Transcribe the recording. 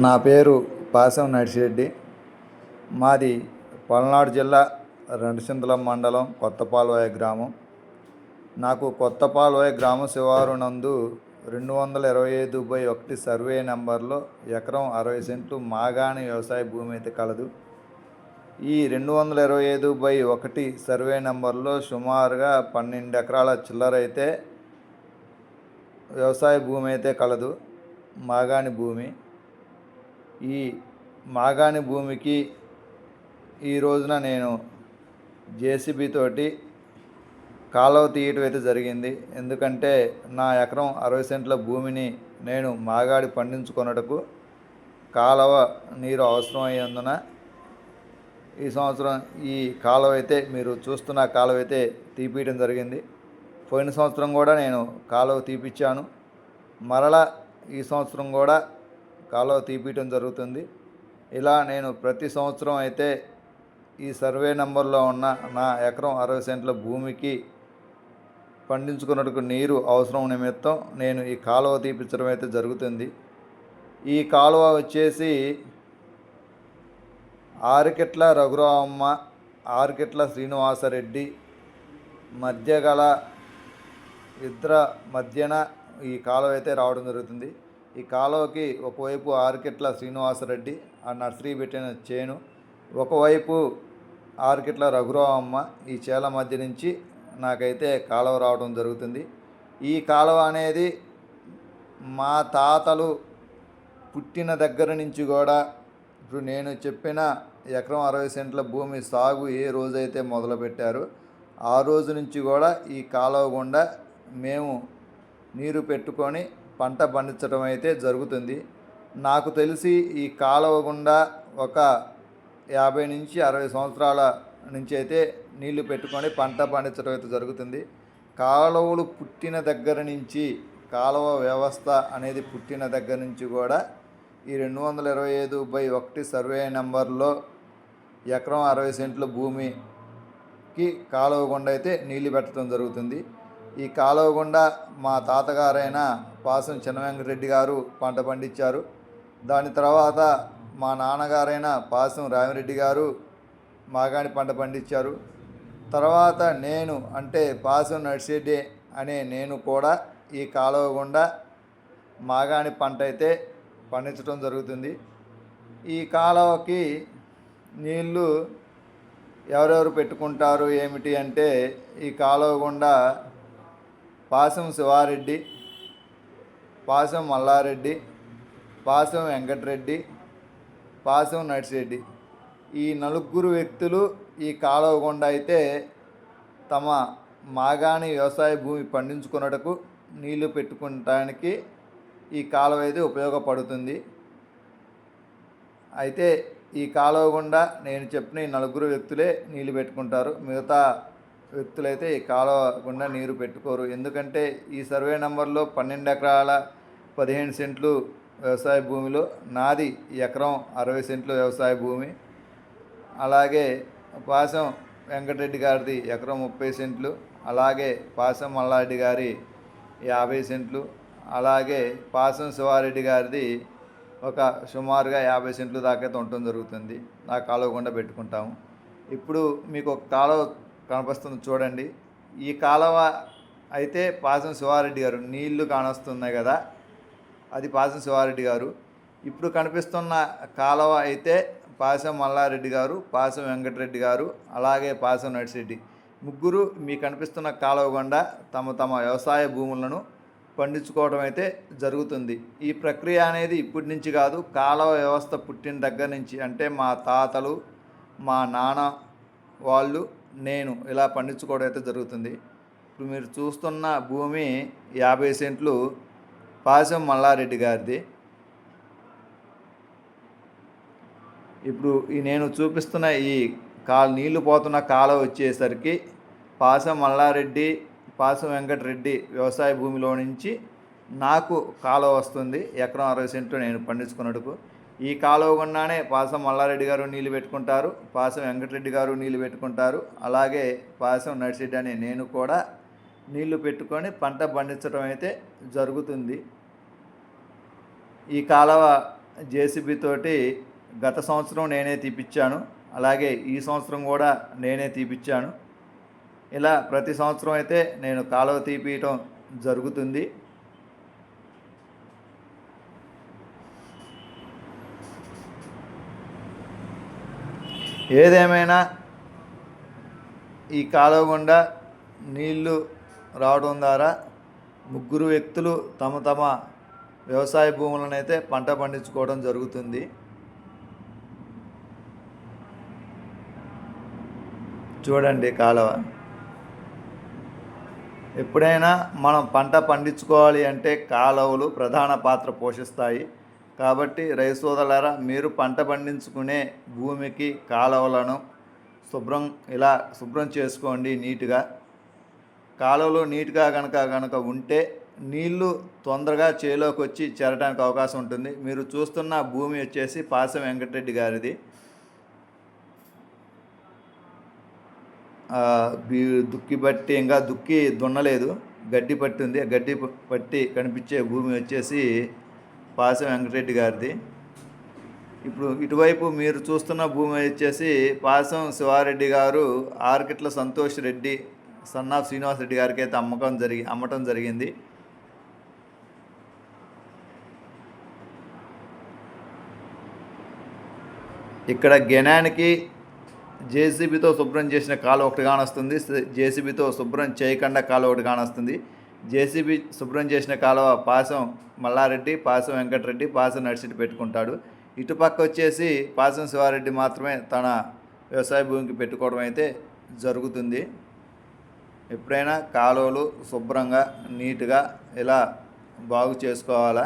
నా పేరు పాసం నర్సిరెడ్డి మాది పల్నాడు జిల్లా రెండుసింతల మండలం కొత్తపాలవాయ గ్రామం. నాకు కొత్తపాలవాయ గ్రామ శివారు నందు రెండు వందల ఇరవై ఐదు బై ఒకటి సర్వే నెంబర్లో ఎకరం అరవై సెంట్లు మాగాణి వ్యవసాయ భూమి అయితే కలదు. ఈ రెండు వందల ఇరవై ఐదు బై ఒకటి సర్వే నెంబర్లో సుమారుగా పన్నెండు ఎకరాల చిల్లర అయితే వ్యవసాయ భూమి అయితే కలదు. మాగాణి భూమి. ఈ మాగాణి భూమికి ఈ రోజున నేను జేసీబీ తోటి కాలువ తీయటం అయితే జరిగింది. ఎందుకంటే నా ఎకరం అరవై సెంట్ల భూమిని నేను మాగాడి పండించుకొనుటకు కాలువ నీరు అవసరం అయ్యేందున ఈ సంవత్సరం ఈ కాలువ అయితే మీరు చూస్తున్న కాలువ అయితే తీపియడం జరిగింది. పోయిన సంవత్సరం కూడా నేను కాలువ తీపిచ్చాను. మరలా ఈ సంవత్సరం కూడా కాలువ తీపియటం జరుగుతుంది. ఇలా నేను ప్రతి సంవత్సరం అయితే ఈ సర్వే నెంబర్లో ఉన్న నా ఎకరం అరవై సెంట్ల భూమికి పండించుకున్నట్టుకు నీరు అవసరం నిమిత్తం నేను ఈ కాలువ తీపించడం అయితే జరుగుతుంది. ఈ కాలువ వచ్చేసి ఆరికెట్ల రఘురామమ్మ ఆరికెట్ల శ్రీనివాసరెడ్డి మధ్య గల ఇద్దర మధ్యన ఈ కాలువ అయితే రావడం జరుగుతుంది. ఈ కాలువకి ఒకవైపు ఆరుకెట్ల శ్రీనివాసరెడ్డి ఆ నర్సరీ పెట్టిన చేను ఒకవైపు ఆర్కిట్ల రఘురావమ్మ ఈ చేల మధ్య నుంచి నాకైతే కాలువ రావడం జరుగుతుంది. ఈ కాలువ అనేది మా తాతలు పుట్టిన దగ్గర నుంచి కూడా ఇప్పుడు నేను చెప్పిన ఎకరం అరవై సెంట్ల భూమి సాగు ఏ రోజైతే మొదలుపెట్టారో ఆ రోజు నుంచి కూడా ఈ కాలువ గుండా మేము నీరు పెట్టుకొని పంట పండించడం అయితే జరుగుతుంది. నాకు తెలిసి ఈ కాలువ గుండా ఒక యాభై నుంచి అరవై సంవత్సరాల నుంచి అయితే నీళ్ళు పెట్టుకొని పంట పండించడం అయితే జరుగుతుంది. కాలువలు పుట్టిన దగ్గర నుంచి కాలువ వ్యవస్థ అనేది పుట్టిన దగ్గర నుంచి కూడా ఈ రెండు వందల ఇరవై ఐదు బై ఒకటి సర్వే నెంబర్లో ఎకరం అరవై సెంట్ల భూమికి కాలువ గుండా అయితే నీళ్ళు పెట్టడం జరుగుతుంది. ఈ కాలువ గుండా మా తాతగారైన పాసం చిన్నవెంకటరెడ్డి గారు పంట పండించారు. దాని తర్వాత మా నాన్నగారైన పాసం రామిరెడ్డి గారు మాగాణి పంట పండించారు. తర్వాత నేను అంటే పాసం నడిసేడ్డి అనే నేను కూడా ఈ కాలువ గుండా మాగాణి పంట అయితే పండించడం జరుగుతుంది. ఈ కాలువకి నీళ్ళు ఎవరెవరు పెట్టుకుంటారు ఏమిటి అంటే ఈ కాలువ గుండా పాసం శివారెడ్డి పాసం మల్లారెడ్డి పాసం వెంకటరెడ్డి పాసం నర్సిరెడ్డి. ఈ నలుగురు వ్యక్తులు ఈ కాలువ గుండా అయితే తమ మాగాణి వ్యవసాయ భూమి పండించుకున్నటకు నీళ్ళు పెట్టుకోవటానికి ఈ కాలువ అయితే ఉపయోగపడుతుంది. అయితే ఈ కాలువ గుండా నేను చెప్పిన ఈ నలుగురు వ్యక్తులే నీళ్ళు పెట్టుకుంటారు. మిగతా వ్యక్తులైతే ఈ కాలువ గుండా నీరు పెట్టుకోరు. ఎందుకంటే ఈ సర్వే నెంబర్లో పన్నెండు ఎకరాల పదిహేను సెంట్లు వ్యవసాయ భూమిలో నాది ఎకరం అరవై సెంట్లు వ్యవసాయ భూమి. అలాగే పాసం వెంకటరెడ్డి గారిది ఎకరం ముప్పై సెంట్లు అలాగే పాసం మల్లారెడ్డి గారి యాభై సెంట్లు అలాగే పాసం శివారెడ్డి గారిది ఒక సుమారుగా యాభై సెంట్లు దాకా ఉండటం జరుగుతుంది. ఆ కాలువ గుండా పెట్టుకుంటాము. ఇప్పుడు మీకు ఒక కాలువ కనిపిస్తుంది చూడండి. ఈ కాలువ అయితే పాసం శివారెడ్డి గారు నీళ్ళు కానొస్తున్నాయి కదా. అది పాసం శివారెడ్డి గారు. ఇప్పుడు కనిపిస్తున్న కాలువ అయితే పాసం మల్లారెడ్డి గారు పాసం వెంకటరెడ్డి గారు అలాగే పాసం నడిశెడ్డి. ముగ్గురు మీ కనిపిస్తున్న కాలువ గుండా తమ తమ వ్యవసాయ భూములను పండించుకోవడం అయితే జరుగుతుంది. ఈ ప్రక్రియ అనేది ఇప్పటి నుంచి కాదు కాలువ వ్యవస్థ పుట్టిన దగ్గర నుంచి. అంటే మా తాతలు మా నాన్న వాళ్ళు నేను ఇలా పండించుకోవడం అయితే జరుగుతుంది. ఇప్పుడు మీరు చూస్తున్న భూమి యాభై సెంట్లు పాశం మల్లారెడ్డి గారిది. ఇప్పుడు ఈ నేను చూపిస్తున్న ఈ కాలు నీళ్ళు పోతున్న కాలువ వచ్చేసరికి పాసం మల్లారెడ్డి పాసం వెంకటరెడ్డి వ్యవసాయ భూమిలో నుంచి నాకు కాలువ వస్తుంది. ఎకరం అరవై సెంట్లు నేను పండించుకున్నట్టుకు. ఈ కాలువ గుండానే పాసం మల్లారెడ్డి గారు నీళ్ళు పెట్టుకుంటారు పాసం వెంకటరెడ్డి గారు నీళ్ళు పెట్టుకుంటారు అలాగే పాసం నడిచెడ్డి నేను కూడా నీళ్ళు పెట్టుకొని పంట పండించడం అయితే జరుగుతుంది. ఈ కాలువ జేసీబీ తోటి గత సంవత్సరం నేనే తీపిచ్చాను అలాగే ఈ సంవత్సరం కూడా నేనే తీపిచ్చాను. ఇలా ప్రతి సంవత్సరం అయితే నేను కాలువ తీపియటం జరుగుతుంది. ఏదేమైనా ఈ కాలువ గుండా నీళ్ళు రావడం ద్వారా ముగ్గురు వ్యక్తులు తమ తమ వ్యవసాయ భూములను అయితే పంట పండించుకోవడం జరుగుతుంది. చూడండి కాలువ. ఎప్పుడైనా మనం పంట పండించుకోవాలి అంటే కాలువలు ప్రధాన పాత్ర పోషిస్తాయి. కాబట్టి రైసోదలారా మీరు పంట పండించుకునే భూమికి కాలువలను శుభ్రం ఇలా శుభ్రం చేసుకోండి నీట్గా. కాలువలు నీట్గా కనుక కనుక ఉంటే నీళ్ళు తొందరగా చేలోకి వచ్చి చేరడానికి అవకాశం ఉంటుంది. మీరు చూస్తున్న భూమి వచ్చేసి పాసం వెంకటరెడ్డి గారిది. దుక్కి పట్టి ఇంకా దుక్కి దున్నలేదు. గడ్డి పట్టి ఉంది గడ్డి పట్టి కనిపించే భూమి వచ్చేసి పాసం వెంకటరెడ్డి గారిది. ఇప్పుడు ఇటువైపు మీరు చూస్తున్న భూమి వచ్చేసి పాసం శివారెడ్డి గారు ఆర్కిట్ల సంతోష్ రెడ్డి సన్ ఆఫ్ శ్రీనివాస్ రెడ్డి గారికి అయితే అమ్మకం జరిగి అమ్మటం జరిగింది. ఇక్కడ గెనానికి జేసీబీతో శుభ్రం చేసిన కాలు ఒకటి కానొస్తుంది. జేసీబీతో శుభ్రం చేయకుండా కాలు ఒకటి కానొస్తుంది. జేసీబీ శుభ్రం చేసిన కాలువ పాసం మల్లారెడ్డి పాసం వెంకటరెడ్డి పాసం నడిచిటి పెట్టుకుంటాడు. ఇటుపక్క వచ్చేసి పాసం శివారెడ్డి మాత్రమే తన వ్యవసాయ భూమికి పెట్టుకోవడం అయితే జరుగుతుంది. ఎప్పుడైనా కాలువలు శుభ్రంగా నీట్గా ఇలా బాగు చేసుకోవాలా?